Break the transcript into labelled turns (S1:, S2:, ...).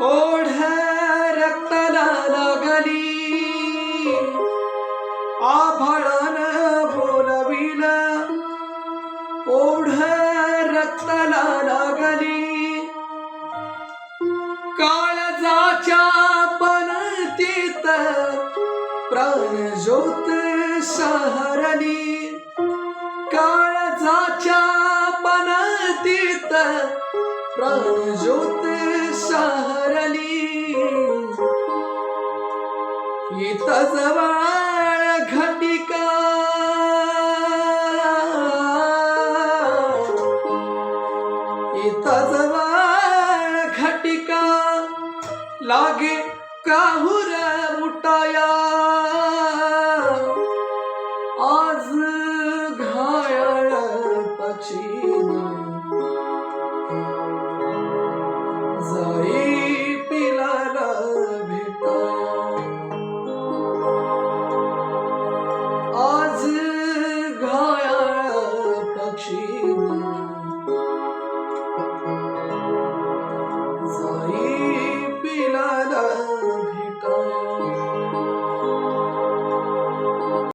S1: ओढ रक्ताला लागली. आभाळान बोलविल. ओढ रक्ताला लागली. काळजाच्या पनतीत प्राण ज्योत सहरली काळजाच्या पनतीत प्राण ज्योत सह येत जवळ घटिका. येत जवळ घटिका. लागे काहुर मुटाया. आज घायल पक्षी